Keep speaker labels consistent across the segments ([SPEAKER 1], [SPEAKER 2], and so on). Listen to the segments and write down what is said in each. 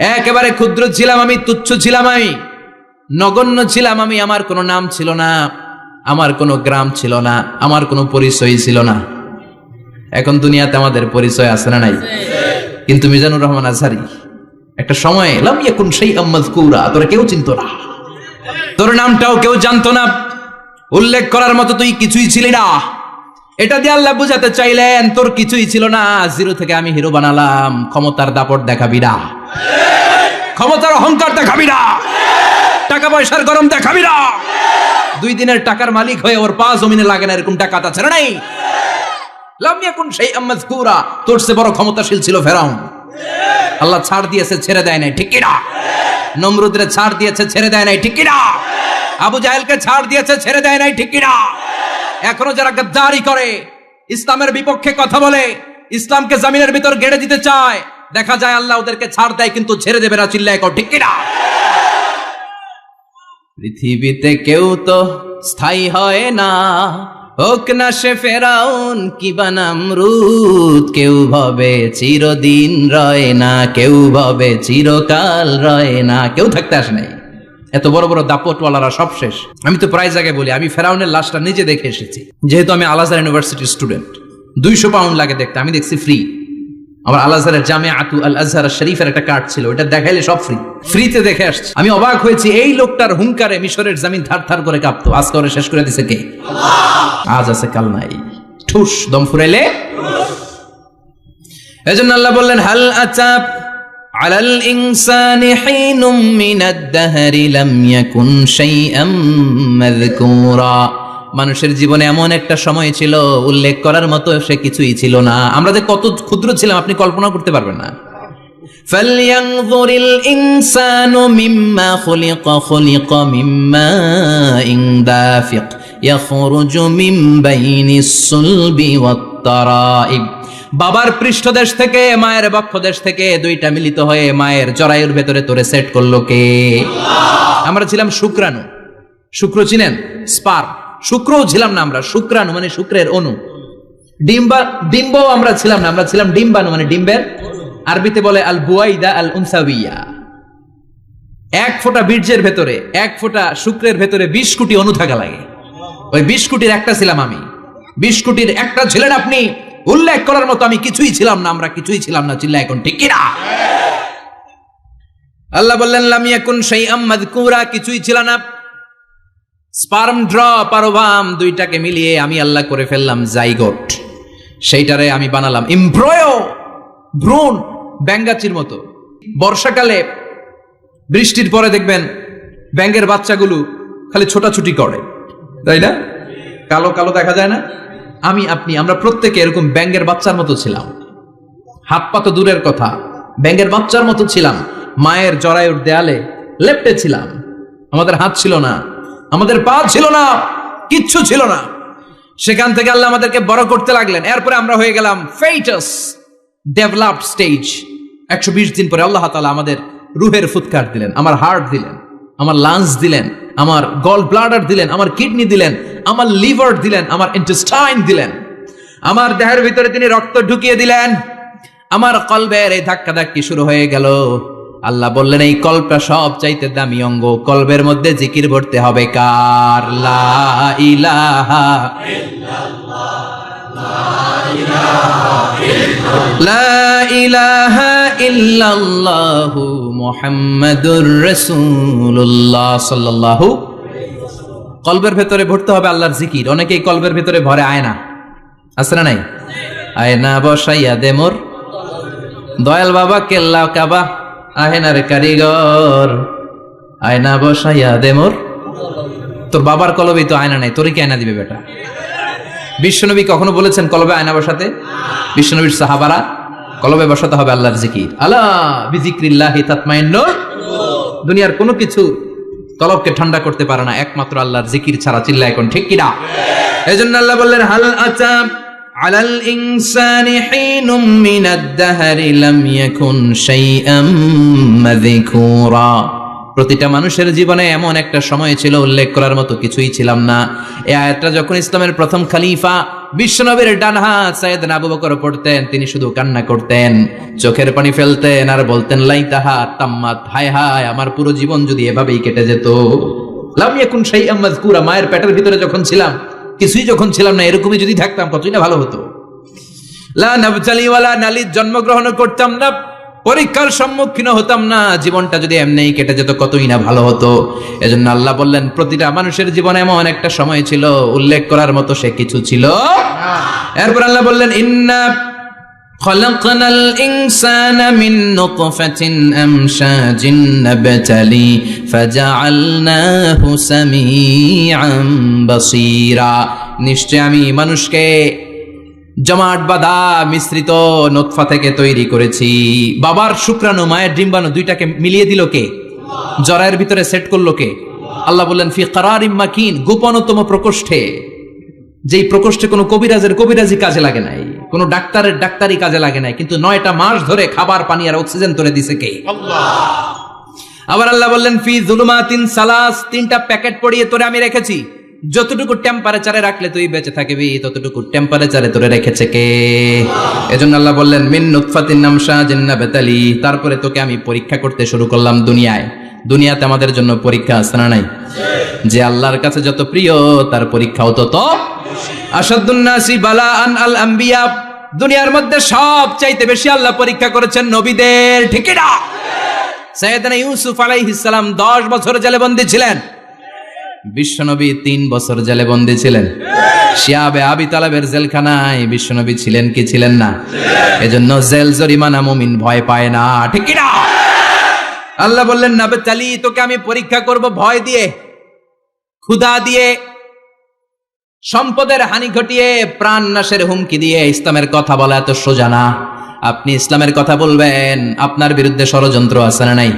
[SPEAKER 1] একেবারে ক্ষুদ্র ছিলাম আমি, তুচ্ছ ছিলাম আমি। নগণ্য ছিলাম আমি, আমার কোনো নাম ছিল না, আমার কোনো গ্রাম ছিল না, আমার কোনো পরিচয় ছিল না। এখন দুনিয়াতে আমাদের পরিচয় আছে না নাই? কিন্তু মিজানুর রহমান আজহারি, একটা সময়, লাম ইয়াকুন সেই আম্মাদ কৌরা তোরা কেউ চিনতো না। তোর নামটাও কেউ জানতো না। উল্লেখ করার মতো তুই কিছুই ছিলি না। এটা দিয়ে আল্লাহ বুঝাতে চাইলেন, তোর কিছুই ছিল না। জিরো থেকে আমি হিরো বানালাম, ক্ষমতার দাপট দেখাবি না। ক্ষমতার অহংকার দেখাবি না। টাকা পয়সার গরম দেখাবি না। দুই দিনের টাকার মালিক হয়ে ওর পা জমিনে লাগে না এরকম টাকা তা ছেড়ে নাই। লাম ইয়াকুন সেই আম্মাদ কুরা তোর সে বড় ক্ষমতাশীল ছিল ফেরাউন। আল্লাহ ছাড় দিয়েছে, ছেড়ে দেয় নাই, ঠিক কিনা? নমরুদরে ছাড় দিয়েছে, ছেড়ে দেয় নাই, ঠিক কিনা? আবু জাহেলকে ছাড় দিয়েছে, ছেড়ে দেয় নাই, ঠিক কিনা? এখনও যারা গদ্দারি করে, ইসলামের বিপক্ষে কথা বলে, ইসলামকে জামিনের ভিতর গেড়ে দিতে চায় দেখা যায় আল্লাহ ওদেরকে ছাড় দেয়, কিন্তু ছেড়ে দেবে না, চিল্লায় কর ঠিক কিনা? পৃথিবীতে কেউ তো স্থায়ী হয় না। হোক না সে ফেরাউন, কি বানামরুদ কেউ ভাবে চিরদিন রয় না, কেউ ভাবে চিরকাল রয় না, কেউ থাকতে আসে নাই। এত বড় বড় দাপটওয়ালারা সব শেষ। আমি তো প্রায় জায়গায় বলি, আমি ফেরাউনের লাশটা নিজে দেখে এসেছি। যেহেতু আমি আলাজার ইউনিভার্সিটির স্টুডেন্ট, দুইশো পাউন্ড লাগে দেখতে, আমি দেখছি ফ্রি আমার আল আজহারের জামে আতু আল আজহার শরীফের একটা কার্ড ছিল ওটা দেখাইলে সব ফ্রি ফ্রিতে দেখে আসছে। আমি অবাক হয়েছি, এই লোকটার হুঙ্কারে মিশরের জামিন থার থার করে কাঁপতো। আজ করে শেষ করে দিছে কে? আজ আছে কাল নাই। ঠুস, দম ফুরাইলে? এজন্য আল্লাহ বললেন, হাল আচাপ আলাল ইনসানি হিনুম মিনাদ দাহরি লাম ইয়াকুন শাইআম মাযকুরা। মানুষের জীবনে এমন একটা সময় ছিল উল্লেখ করার মতো সে কিছুই ছিল না আমরা যে কত ক্ষুদ্র ছিলাম আপনি কল্পনা করতে পারবেন না فلينظر الإنسان مما خلق خلق من ماء دافق يخرج من بين الصلب والترائب বাবার পৃষ্ঠদেশ থেকে মায়ের বক্ষদেশ থেকে দুইটা মিলিত হয়ে মায়ের জরায়ুর ভেতরে তোরে সেট করলো কে আমরা ছিলাম শুক্রাণু শুক্র চিনেন স্পার শুক্রও ছিলাম না আমরা, শুক্রাণু মানে শুক্রের অণু। ডিম্বা, ডিম্বও আমরা ছিলাম না, আমরা ছিলাম ডিম্বাণু মানে ডিম্বের আরবিতে বলে আল বুয়াইদা আল উনসাবিয়া। এক ফোঁটা বীর্যের ভেতরে, এক ফোঁটা শুক্রের ভেতরে বিশ কোটি অণু থাকা লাগে। ওই বিশ কোটির একটা ছিলাম আমি। বিশ কোটির একটা ছিলেন আপনি। উল্লেখ করার মতো আমি কিছুই ছিলাম না, আমরা কিছুই ছিলাম না চিল্লা এখন ঠিক কিনা? আল্লাহ বললেন লামিয়াকুন সেই আম্মাদ কুরা কিছুই ছিল না। স্পার্ম ড্রপ আর ওভাম দুইটাকে মিলিয়ে আমি আল্লাহ করে ফেললাম জাইগোট। সেইটারে আমি বানালাম। ইমব্রয় ভ্রূণ, ব্যাঙ্গাচির মতো। বর্ষাকালে বৃষ্টির পরে দেখবেন ব্যাঙ্গের বাচ্চাগুলো খালি ছোটাছুটি করে। তাই না? কালো কালো দেখা যায় না? আমি, আপনি, আমরা প্রত্যেকে এরকম ব্যাঙ্গের বাচ্চার মতো ছিলাম। হাত পা তো দূরের কথা। ব্যাঙ্গের বাচ্চার মতো ছিলাম। মায়ের জরায়ুর দেয়ালে লেপটে ছিলাম। আমাদের হাত ছিল না। আমাদের পা ছিল না, কিচ্ছু ছিল না। সেখান থেকে আল্লাহ আমাদেরকে বড় করতে লাগলেন। এরপরে আমরা হয়ে গেলাম ফেইটাস ডেভেলপড স্টেজ। একশো বিশ দিন পরে আল্লাহ তালা আমাদের রুহের ফুৎকার দিলেন, আমার হার্ট দিলেন, আমার লাংস দিলেন, আমার গল ব্লাডার দিলেন, আমার কিডনি দিলেন, আমার লিভার দিলেন, আমার ইন্টেস্টাইন দিলেন। আমার দেহের ভিতরে তিনি রক্ত ঢুকিয়ে দিলেন। আমার কলবের এই ধাক্কা ধাক্কি শুরু হয়ে গেল। আল্লাহ বললেন, এই কল্পটা সব চাইতে দামি অঙ্গ। কল্পের মধ্যে জিকির ভরতে হবে কার? লা ইলাহা লা ইলাহা ইল্লাল্লাহু ভেতরে ভরতে হবে আল্লাহর জিকির। অনেকেই কলবের ভেতরে ভরে আয়না আছে না নাই? আয়না বসাইয়া দে মোর। দয়াল বাবা, কেল্লা কাবা। আহেনার কারিগর। আয়না বসাইয়া দে মোর। তোর বাবার কলবেই তো আয়না নাই তোরে কি আয়না দিবে বেটা? বিশ্বনবী কখনো বলেছেন কলবে আয়না বসাতে? বিশ্বনবীর সাহাবারা, কলবে বসাতে হবে আল্লাহর জিকির। আল্লাহ বিজিক্রিল্লাহি তাতমাইন্নুর দুনিয়ার কোনো কিছু কলবকে ঠান্ডা করতে পারে না, একমাত্র আল্লাহর জিকির ছাড়া চিল্লা এখন ঠিক কিনা এজন্য আল্লাহ বললেন, হাল আতা আলাল ইনসানি হিনুম মিনাদ দাহরি লাম ইয়াকুন শাইআম মাযকুরা। প্রতিটা মানুষের জীবনে এমন একটা সময় ছিল, উল্লেখ করার মতো কিছুই ছিলাম না। এই আয়াতটা যখন ইসলামের প্রথম খলিফা বিশ্বনবীর ডান হাত সাইয়েদনা আবু বকর পড়তেন, তিনি শুধু কান্না করতেন, চোখের পানি ফেলতেন আর বলতেন, লাই তাহা তাম্মাত, হায় হায়, আমার পুরো জীবন যদি এভাবেই কেটে যেত। লাম ইয়াকুন শাইআম মাযকুরা, মায়ের পেটের ভিতরে যখন ছিলাম কিছুই যখন ছিলাম না, এরকমই যদি থাকতাম, কতই না ভালো হতো। লা নাবতালি ওয়ালা নালিদ, জন্মগ্রহণ করতাম না, পরীক্ষার সম্মুখীন হতাম না, জীবনটা যদি এমনি কেটে যেত, কতই না ভালো হতো। এজন্য আল্লাহ বললেন, প্রতিটা মানুষের জীবনে এমন একটা সময় ছিল, উল্লেখ করার মতো সে কিছু ছিল এরপর আল্লাহ বললেন, ইন্না خلقنا الإنسان من نطفة أمشاج نبتلي فجعلناه سميعا بصيرا নিশ্চয় আমি মানুষকে জমাট বাঁধা মিশ্রিত নোৎফা থেকে তৈরি করেছি বাবার শুক্রাণু মায়ের ডিম্বাণু দুইটাকে মিলিয়ে দিল কে জরায়ের ভিতরে সেট করলো কে আল্লাহ বললেন ফি কারার মাকিন গোপনতম প্রকোষ্ঠে যেই প্রকোষ্ঠে কোনো কবিরাজের কবিরাজি কাজে লাগে নাই কোনো ডাক্তারের ডাক্তারি কাজে লাগে নাই কিন্তু নয়টা মাস ধরে খাবার পানি আর অক্সিজেন তুলে দিছে কে? আবার আল্লাহ বললেন ফি জুলুমাতিন সালাস তিনটা প্যাকেট পড়িয়ে তোরে আমি রেখেছি। যতটুকু টেম্পারেচারে রাখলে তুই বেঁচে থাকবি ততটুকু টেম্পারেচারে তোরে রেখেছে কে? এজন্য আল্লাহ বললেন মিন নুতফাতিন নামশা জিন্না বেতালি তারপরে তোকে আমি পরীক্ষা করতে শুরু করলাম দুনিয়ায়। দুনিয়াতে আমাদের জন্য পরীক্ষা না নাই? যে আল্লাহর কাছে যত প্রিয়, তার পরীক্ষাও তত আসাদুন্নাসি বালা আন আল আম্বিয়া। দুনিয়ার মধ্যে সব চাইতে বেশি আল্লাহ পরীক্ষা করেছেন নবীদের, ঠিক না সৈয়দনা ইউসুফ আলাইহিস সালাম 10 বছর জেলে বন্দী ছিলেন। বিশ্বনবী তিন বছর জেলে বন্দী ছিলেন। শিয়াবে আবি তালাবের জেলখানায় বিশ্বনবী ছিলেন কি ছিলেন না? এজন্য জেল জরিমানা মুমিন ভয় পায় না, ঠিক কি না আল্লাহ বললেন, নাবে তালি তোকে আমি পরীক্ষা করব ভয় দিয়ে, ক্ষুধা দিয়ে, সম্পদের হানি ঘটিয়ে, প্রাণ নাশের হুমকি দিয়ে ইসলামের কথা বলা এত সোজা না। আপনি ইসলামের কথা বলবেন, আপনার বিরুদ্ধে ষড়যন্ত্র আছে না নাই?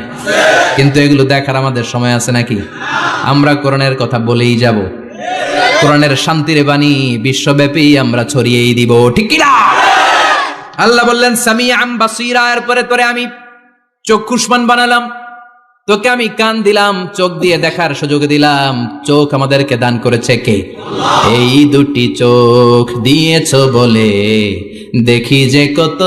[SPEAKER 1] কিন্তু এগুলো দেখার আমাদের সময় আছে নাকি? আমরা কোরআনের কথা বলেই যাব। কোরআনের শান্তির বাণী বিশ্বব্যাপী আমরা ছড়িয়েই দিব, ঠিক কি না আল্লাহ বললেন সামি আম বাসিরা, এরপরে তোরে আমি চক্ষুষ্মান বানালাম। তোকে আমি কান দিলাম, চোখ দিয়ে দেখার সুযোগ দিলাম। চোখ আমাদেরকে দান করেছে কে? এই দুটি চোখ দিয়েছ বলে দেখি যে কত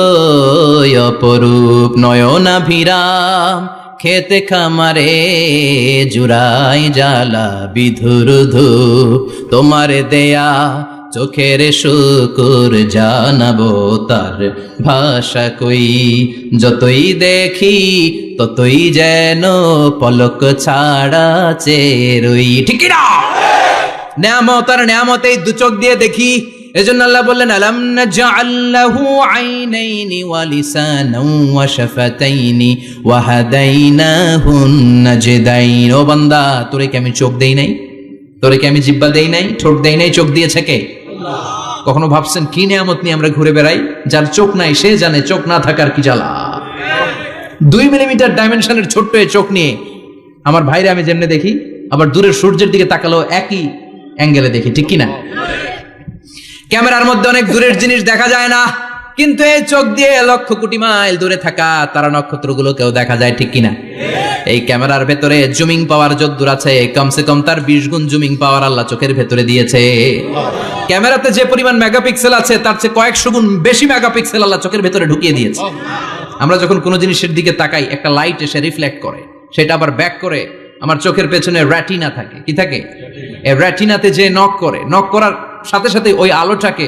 [SPEAKER 1] অপরূপ। নয়না ভিরাম, খেতে খামারে জুড়াই জ্বালা, বিধুর ধূপ। তোমার দেয়া চোখের শুকুর জানাব তার ভাষা কই। যতই দেখি, ততই যেন পলক ছাড়া চেরই ঠিক না নিয়ামত আর নিয়ামত এই দু চোখ দিয়ে দেখি। এজন্য আল্লাহ বললেন, আলাম নাজআল্লাহু আইনাইনি ওয়া লিসানাও ওয়া শাফাতাইনি ওয়া হাদাইনাহুন নাজদাইন। ও বান্দা, তোরে কি আমি চোখ দেই নাই? তোরে কি আমি জিব্বা দেই নাই? ঠোঁট দেই নাই? চোখ দিয়েছে কে? কখনো ভাবছেন, কি নিয়ামত নিয়ে আমরা ঘুরে বেড়াই? যার চোখ নাই, সে জানে চোখ না থাকার কি জ্বালা। দুই মিলিমিটার ডাইমেনশনের ছোট্ট এই চোখ নিয়ে আমার ভাইরে আমি যেমনি দেখি, আবার দূরের সূর্যের দিকে তাকালো একই অ্যাঙ্গেলে দেখি, ঠিক কিনা? ক্যামেরার মধ্যে অনেক দূরের জিনিস দেখা যায় না। কিন্তু এই চোখ দিয়ে লক্ষ কোটি মাইল দূরে থাকা তারা নক্ষত্রগুলোকেও দেখা যায় ঠিক কিনা? এই ক্যামেরার ভেতরে জুমিং পাওয়ার যদ্দূর আছে, কমসে কম তার বিশ গুণ জুমিং পাওয়ার আল্লাহ চোখের ভেতরে দিয়েছে। ক্যামেরাতে যে পরিমাণ মেগাপিক্সেল আছে, তার চেয়ে কয়েকশো গুণ বেশি মেগাপিক্সেল আল্লাহ চোখের ভেতরে ঢুকিয়ে দিয়েছে। আমরা যখন কোনো জিনিসের দিকে তাকাই, একটা লাইট এসে রিফ্লেক্ট করে, সেটা আবার ব্যাক করে, আমার চোখের পেছনে র্যাটিনা থাকে। কি থাকে? র্যাটিনাতে যে নক করে নক করার সাথে সাথে ওই আলোটাকে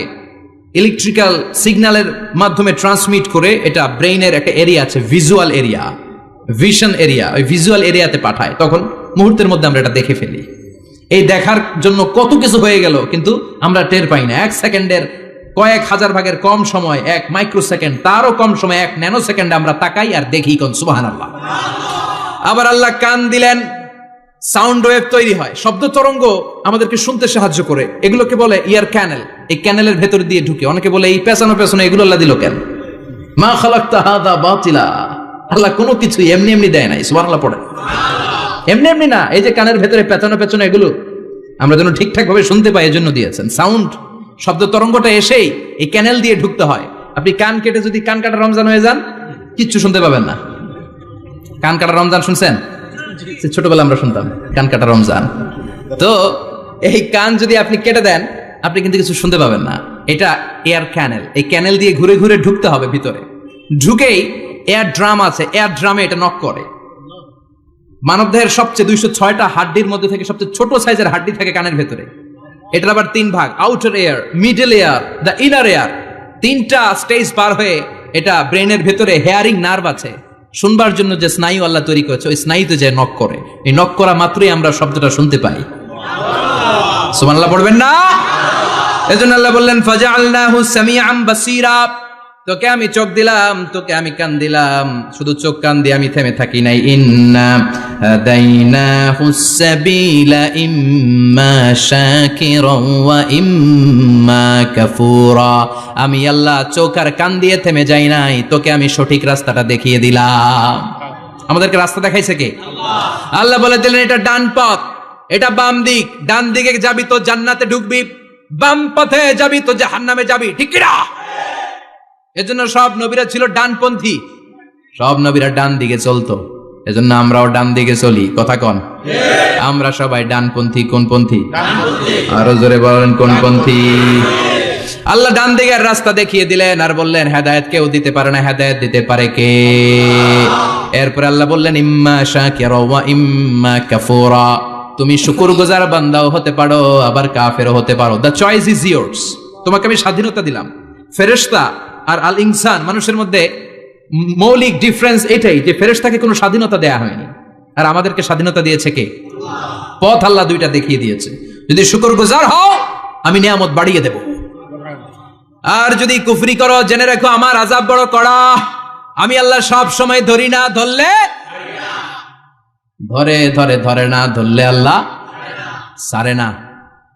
[SPEAKER 1] ইলেকট্রিক্যাল সিগন্যালের মাধ্যমে ট্রান্সমিট করে এটা ব্রেইনের একটা এরিয়া আছে ভিজুয়াল এরিয়া ভিশন এরিয়া ওই ভিজুয়াল এরিয়াতে পাঠায়। তখন মুহূর্তের মধ্যে আমরা এটা দেখে ফেলি। এই দেখার জন্য কত কিছু হয়ে গেল, কিন্তু আমরা টের পাই না। এক সেকেন্ডের, কয়েক হাজার ভাগের কম সময়, এক মাইক্রো সেকেন্ড তারও কম সময়, এক ন্যানো সেকেন্ড আমরা তাকাই আর দেখি কোন সুবাহান আল্লাহ আবার আল্লাহ কান দিলেন সাউন্ড ওয়েভ তৈরি হয়। শব্দ তরঙ্গ আমাদেরকে শুনতে সাহায্য করে। এগুলোকে বলে ইয়ার ক্যানেল এই ক্যানেলের ভেতর দিয়ে ঢুকে। অনেকে বলে, এই পেছানো পেছনে এগুলো আল্লাহ দিল কেন? মা খালাক্তা হাদা বাতিলা। আল্লাহ কোনো কিছু এমনি এমনি দেয় নাই। সুবহানাল্লাহ পড়ে এমনি এমনি না, এই যে কানের ভেতরে পেছানো পেছনে এগুলো, আমরা যেন ঠিকঠাক ভাবে শুনতে পাই, এজন্য দিয়েছেন। সাউন্ড, শব্দ তরঙ্গটা এসেই এই ক্যানেল দিয়ে ঢুকতে হয়। আপনি কান কেটে যদি কান কাটা রমজান হয়ে যান, কিচ্ছু শুনতে পাবেন না। কান কাটা রমজান শুনছেন? ছোটবেলা আমরা শুনতাম, কান কাটা রমজান। তো এই কান যদি আপনি কেটে দেন, আপনি কিন্তু কিছু শুনতে পাবেন না। এটা এয়ার ক্যানেল এই ক্যানেল দিয়ে ঘুরে ঘুরে ঢুকতে হবে ভিতরে। ঢুকেই এয়ার ড্রাম আছে। এয়ার ড্রামে এটা নক করে। মানবদেহের সবচেয়ে দুইশো ছয়টা হাড্ডির মধ্যে থেকে সবচেয়ে ছোট সাইজের হাড্ডি থাকে কানের ভেতরে। এটার আবার তিন ভাগ। Outer ear middle ear the inner ear তিনটা স্টেজ পার হয়ে এটা ব্রেনের ভেতরে হেয়ারিং নার্ভ আছে। শুনবার জন্য যে স্নায়ু আল্লাহ তৈরি করেছে, ওই স্নায়ুতে যে নক করে, এই নক করা মাত্রই আমরা শব্দটা শুনতে পাই। সুমান আল্লাহ পড়বেন না? এজন্য আল্লাহ বললেন, ফাজআলনাহু সামিআম বাসীরা। তোকে আমি চোখ দিলাম তোকে আমি কান দিলাম। শুধু চোখ কান দিয়ে আমি থেমে থাকি নাই। ইন্না হাদাইনাহু সাবিলা ইম্মা শাকিরান ওয়া ইম্মা কাফুরা। আমি আল্লাহ চোখ আর কান দিয়ে থেমে যাই নাই তোকে আমি সঠিক রাস্তাটা দেখিয়ে দিলাম। আমাদেরকে রাস্তা দেখাইছে কে? আল্লাহ। বলে দিলেন এটা ডান পথ এটা বাম দিক। ডান দিকে যাবি তো জান্নাতে ঢুকবি বাম পথে যাবি তো জাহান্নামে যাবি। ঠিক কিনা এজন্য সব নবীরা ছিল ডানপন্থী। সব নবীরা ডান দিকে চলতো। এজন্য আমরাও ডান দিকে চলি। কথা কন। আমরা সবাই ডানপন্থী কোন পন্থী আরও জোরে বলেন কোন পন্থী আল্লাহ ডান দিকের রাস্তা দেখিয়ে দিলেন আর বললেন, হেদায়েত কেউ দিতে পারে না, হেদায়েত দিতে পারে কে? এরপর আল্লাহ বললেন, ইম্মা শাকিরা ওয়া ইম্মা কাফুরা। তুমি শুকরগুজার বান্দাও হতে পারো, আবার কাফেরও হতে পারো। দ্য চয়েস ইজ ইয়ার্স তোমাকে আমি স্বাধীনতা দিলাম। ফেরেশতা আর আল ইনসান, মানুষের মধ্যে মৌলিক ডিফারেন্স এটাই যে ফেরেশতাকে কোনো স্বাধীনতা দেয়া হয়নি। আর আমাদেরকে স্বাধীনতা দিয়েছে কে? পথ আল্লাহ দুইটা দেখিয়ে দিয়েছে। যদি শুকরগুজার হও, আমি নিয়ামত বাড়িয়ে দেব। আর যদি কুফরি করো, জেনে রাখো, আমার আজাব বড় কড়া। আমি আল্লাহ সব সময় ধরি না, ধরলে? ধরে ধরে ধরে না, ধরলে আল্লাহ? সারে না।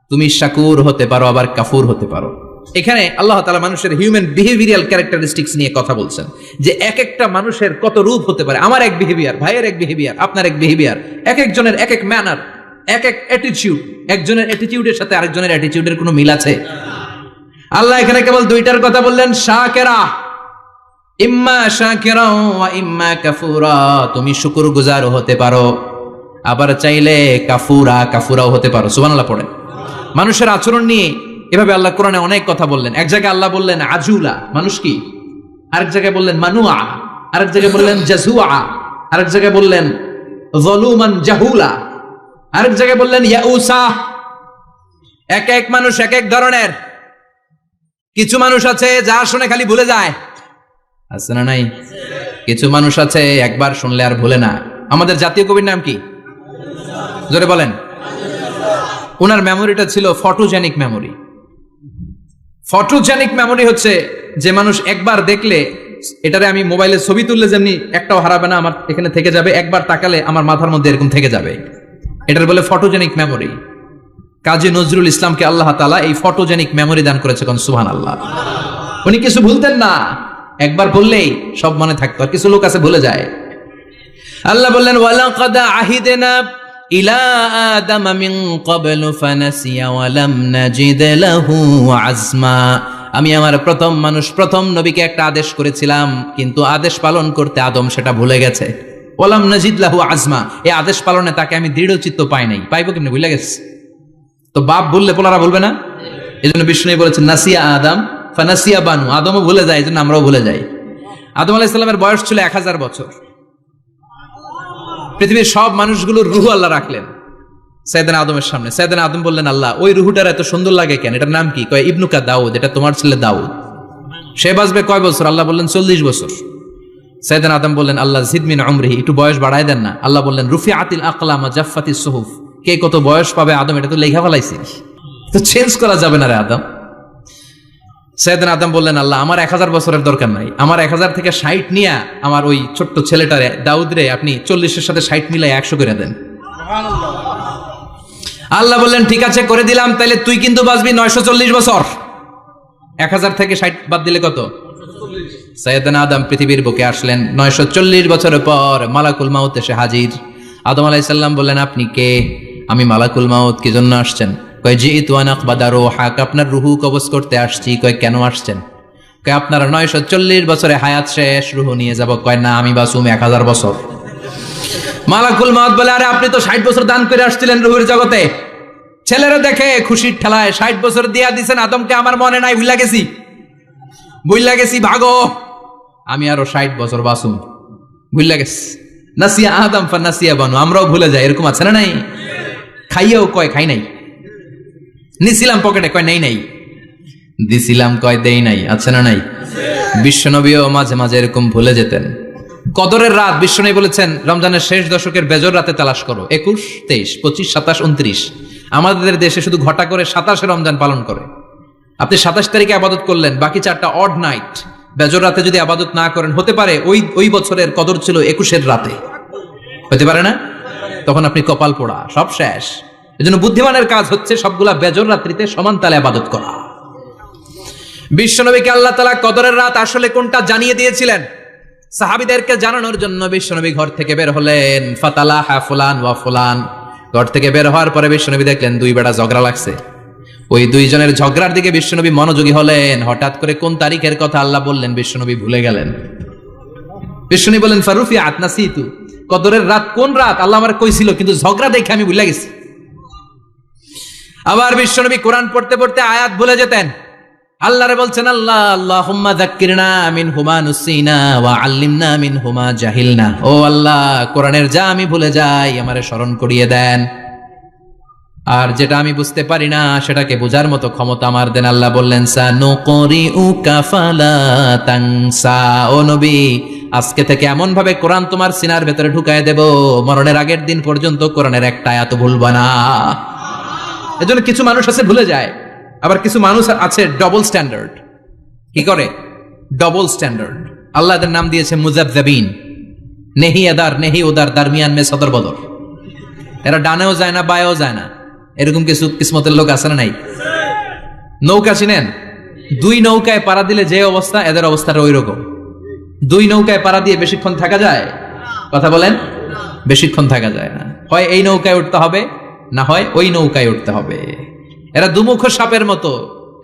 [SPEAKER 1] তুমি শাকুর হতে পারো, আবার কাফুর হতে পারো। এখানে আল্লাহ তালা মানুষের হিউম্যান বিহেভিয়ারাল ক্যারেক্টারিস্টিক্স নিয়ে কথা বলছেন যে এক একটা মানুষের কত রূপ হতে পারে। আমার এক বিহেভিয়ার ভাইয়ের এক বিহেভিয়ার আপনার এক বিহেভিয়ার এক একজনের এক এক ম্যানার এক এক অ্যাটিটিউড একজনের অ্যাটিটিউডের সাথে আরেকজনের অ্যাটিটিউডের কোনো মিল আছে? আল্লাহ এখানে কেবল দুইটার কথা বললেন, শাকেরা। ইম্মা শাকিরা ইম্মা কাফুরা, তুমি শুকরগুজারও হতে পারো। আবার চাইলে কাফুরা, কাফুরাও হতে পারো। সুবহানাল্লাহ পড়ে মানুষের আচরণ নিয়ে এভাবে আল্লাহ কোরআনে অনেক কথা বললেন। এক জায়গায় আল্লাহ বললেন আজুলা, মানুষ কি? আরেক জায়গায় বললেন মানুয়া, আরেক জায়গায় বললেন জাজুয়া আরেক জায়গায় বললেন জলুমান জাহুলা, আরেক জায়গায় বললেন ইয়াউসা। এক এক মানুষ, এক এক ধরনের। কিছু মানুষ আছে, যা শুনে খালি ভুলে যায়। আছে না নাই? কিছু মানুষ আছে, একবার শুনলে আর ভুলে না। আমাদের জাতীয় কবির নাম কি? জোরে বলেন। ওনার মেমোরিটা ছিল ফটোজেনিক মেমোরি ফটোজেনিক মেমোরি হচ্ছে যে মানুষ একবার দেখলে, এটারে আমি মোবাইলে ছবি তুললে যেমনি একটাও হারাবে না, আমার এখানে থেকে যাবে, একবার তাকালে আমার মাথার মধ্যে এরকম থেকে যাবে। এটার বলে ফটোজেনিক মেমোরি কাজী নজরুল ইসলামকে আল্লাহ তালা এই ফটোজেনিক মেমোরি দান করেছে কোন সুহান আল্লাহ উনি কিছু ভুলতেন না, একবার বললেই সব মনে থাকতো কিছু লোক আছে ভুলে যায়। আল্লাহ বললেন, ওয়ালাকাদ আহিদেনা আমি আমার প্রথম মানুষ, প্রথম নবীকে একটা আদেশ করেছিলাম, কিন্তু আদেশ পালন করতে আদম সেটা ভুলে গেছে। ওলাম নাজিদ লাহু আজমা। এই আদেশ পালনে তাকে আমি দৃঢ় চিত্ত পাই নাই। পাইবো কেমনি? ভুলে গেছে। তো বাপ বললে পোলারা বলবে না? এই জন্য বিষ্ণু বলেছেন নাসিয়া আদম, ফানাসিয়া বানু। আদমও ভুলে যায় এই জন্য আমরাও ভুলে যাই। আদম আলাহিসাল্লামের বয়স ছিল এক হাজার বছর। পৃথিবীর সব মানুষগুলোর রুহু আল্লাহ রাখলেন। সাইদান আদমের সামনে। সাইদান আদম বললেন, আল্লাহ, ওই রুহুটার এত সুন্দর লাগে কেন? এটার নাম কি? কয়, ইবনুকা দাউদ, এটা তোমার ছেলে দাউদ। সে বাঁচবে কয় বছর? আল্লাহ বললেন, চল্লিশ বছর। সাইদান আদম বললেন, আল্লাহ জিদমিন অমরিহি একটু বয়স বাড়ায় দেন না। আল্লাহ বললেন রুফি আতিল আকলামা জাফাতি সুহুফ। কে কত বয়স পাবে? আদম, এটা তো লেখা ফেলাইছি। তো চেঞ্জ করা যাবে না রে আদম। সৈয়দিন আদম বললেন আল্লাহ আমার এক হাজার বছরের দরকার নাই। আমার এক হাজার থেকে ষাট নিয়ে আমার ওই ছোট্ট ছেলেটারে দাউদ রে আপনি চল্লিশের সাথে ষাট মিলাই একশো করে দেন। আল্লাহ বললেন ঠিক আছে করে দিলাম তাহলে তুই কিন্তু বাঁচবি নয়শো চল্লিশ বছর। এক হাজার থেকে ষাট বাদ দিলে কত? সৈয়দান আদম পৃথিবীর বুকে আসলেন। নয়শো চল্লিশ বছরের পর মালাকুল মাউত এসে হাজির। আদম আলাইসাল্লাম বললেন আপনি কে? আমি মালাকুল মাউত কি জন্য আসছেন? কয়, জি তুয়ানাক বাদারো হাক আপনার রুহু কবজ করতে আসছি। কয়, কেন আসছেন? কয়, আপনার নয়শো চল্লিশ বছরে হায়াত শেষ, রুহু নিয়ে যাব। কয়, না, আমি বাসুম এক হাজার বছর। মালাকুল মাউত বলে, আরে, আপনি তো ষাট বছর দান করে আসছিলেন রুহুর জগতে। ছেলেরা দেখে খুশির ঠেলায়, ষাট বছর দিয়া দিছেন আদমকে, আমার মনে নাই ভুলা গেছি। ভুলা গেছি, ভাগো। আমি আরও ষাট বছর বাসুম। ভুলা গেছি। নাসিয়া আদম ফা নাসিয়া বানু, আমরাও ভুলে যাই, এরকম আছে না নাই? খাইয়েও কয়, খাই নাই। নিছিলাম পকেটে, কয় নেই নাই? দিছিলাম কয় দেই নাই, আছে না নাই? বিশ্বনবীও মাঝে মাঝে এরকম ভুলে যেতেন। কদরের রাত বিশ্বনবী বলেছেন, রমজানের শেষ দশকের বেজর রাতে তালাশ করো, একুশ, তেইশ, পঁচিশ, সাতাশ, উনত্রিশ। আমাদের দেশে শুধু ঘটা করে সাতাশে রমজান পালন করে। আপনি সাতাশ তারিখে আবাদত করলেন, বাকি চারটা অড নাইট বেজর রাতে যদি আবাদত না করেন, হতে পারে ওই ওই বছরের কদর ছিল একুশের রাতে। হতে পারে না? তখন আপনি কপাল পোড়া, সব শেষ। এজন্য বুদ্ধিমানের কাজ হচ্ছে সবগুলা বেজর রাত্রিতে সমান তালে আবাদত করা। বিশ্বনবীকে আল্লাহ তালা কদরের রাত আসলে কোনটা জানিয়ে দিয়েছিলেন? সাহাবিদেরকে জানানোর জন্য বিশ্বনবী ঘর থেকে বের হলেন। ফাতালা হা ফুলান ওয়া ফুলান। ঘর থেকে বের হওয়ার পরে বিশ্বনবী দেখলেন দুই বেড়া ঝগড়া লাগছে। ওই দুইজনের ঝগড়ার দিকে বিশ্বনবী মনোযোগী হলেন। হঠাৎ করে কোন তারিখের কথা আল্লাহ বললেন বিশ্বনবী ভুলে গেলেন। বিশ্বনবী বললেন ফারুফি আতনাসি তু কদরের রাত কোন রাত? আল্লাহ আমার কইছিল, কিন্তু ঝগড়া দেখে আমি ভুলে গেছি। আবার বিশ্বনবী কোরআন পড়তে পড়তে আয়াত ভুলে যেতেন। আল্লাহরে বলছেন, আল্লাহ আল্লাহ হুম্মা যাক্কিরনা মিন হুমা নুসিনা ওয়া আল্লিমনা মিন হুমা জাহিলনা। ও আল্লাহ, কোরআনের যা আমি ভুলে যাই, আমারে স্মরণ করিয়ে দেন। আর যেটা আমি বুঝতে পারি না, সেটাকে বোঝার মতো ক্ষমতা আমার দেন আল্লাহ বললেন সা নকরি উ কাফালা তাংসা। ও নবী, আজকে থেকে এমন ভাবে কোরআন তোমার সিনার ভেতরে ঢুকায় দেব, মরণের আগের দিন পর্যন্ত কোরআনের একটা এত ভুলবা না। এজন্য কিছু মানুষ আছে, ভুলে যায়। আবার কিছু মানুষ আছে ডবল স্ট্যান্ডার্ড কি করে? ডবল স্ট্যান্ডার্ড আল্লাহ এদের নাম দিয়েছে মুজাবজাবিন। নেহি এদার নেহি ওদার দারমিয়ান মে সদর বদর। এরা ডানেও যায় না, বায়েও যায় না। এরকম কিছু কিসমতের লোক আছে না নাই? নৌকা চিনেন? দুই নৌকায় পাড়া দিলে যে অবস্থা, এদের অবস্থাটা ওই রকম দুই নৌকায় পাড়া দিয়ে বেশিক্ষণ থাকা যায়? কথা বলেন? বেশিক্ষণ থাকা যায় না। হয় এই নৌকায় উঠতে হবে না হয় ওই নৌকায় উঠতে হবে। এরা দুমুখ সাপের মতো।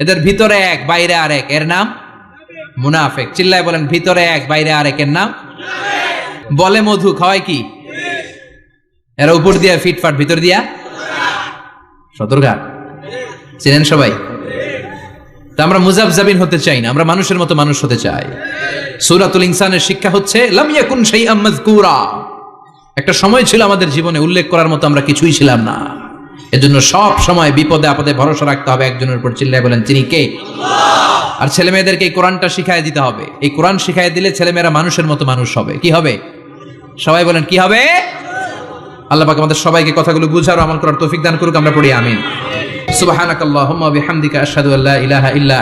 [SPEAKER 1] এদের ভিতরে এক, বাইরে আরেক এর নাম? মুনাফেক। চিল্লায় বলেন, ভিতরে এক, বাইরে আরেক এর নাম? বলে মধু, খাওয়ায় কি? এরা উপর দিয়া, ফিটফাট, ভিতর দিয়া? সদরঘাট চিনেন সবাই? তা আমরা মুজাবজাবিন হতে চাই না, আমরা মানুষের মতো মানুষ হতে চাই। সূরাতুল ইনসানের শিক্ষা হচ্ছে, লাম ইয়াকুন শাইআম মাযকুরা। একটা সময় ছিল আমাদের জীবনে উল্লেখ করার মতো আমরা কিছুই ছিলাম না। এজন্য সব সময় বিপদে আপদে ভরসা রাখতে হবে একজনের উপর। চিল্লায় বলেন, তিনি কে? আর ছেলে মেয়েদেরকে এই কোরআনটা শিখাই দিতে হবে। এই কোরআন শিখাই দিলে ছেলেমেয়েরা মানুষের মতো মানুষ হবে। কি হবে? সবাই বলেন, কি হবে? আল্লাহ পাক আমাদের সবাইকে কথাগুলো বুঝার আমল করার তৌফিক দান করুক, আমরা পড়ি, আমিন। সুবহানাকাল্লাহুম্মা বিহামদিকা আশহাদু আল্লা ইলাহা ইল্লা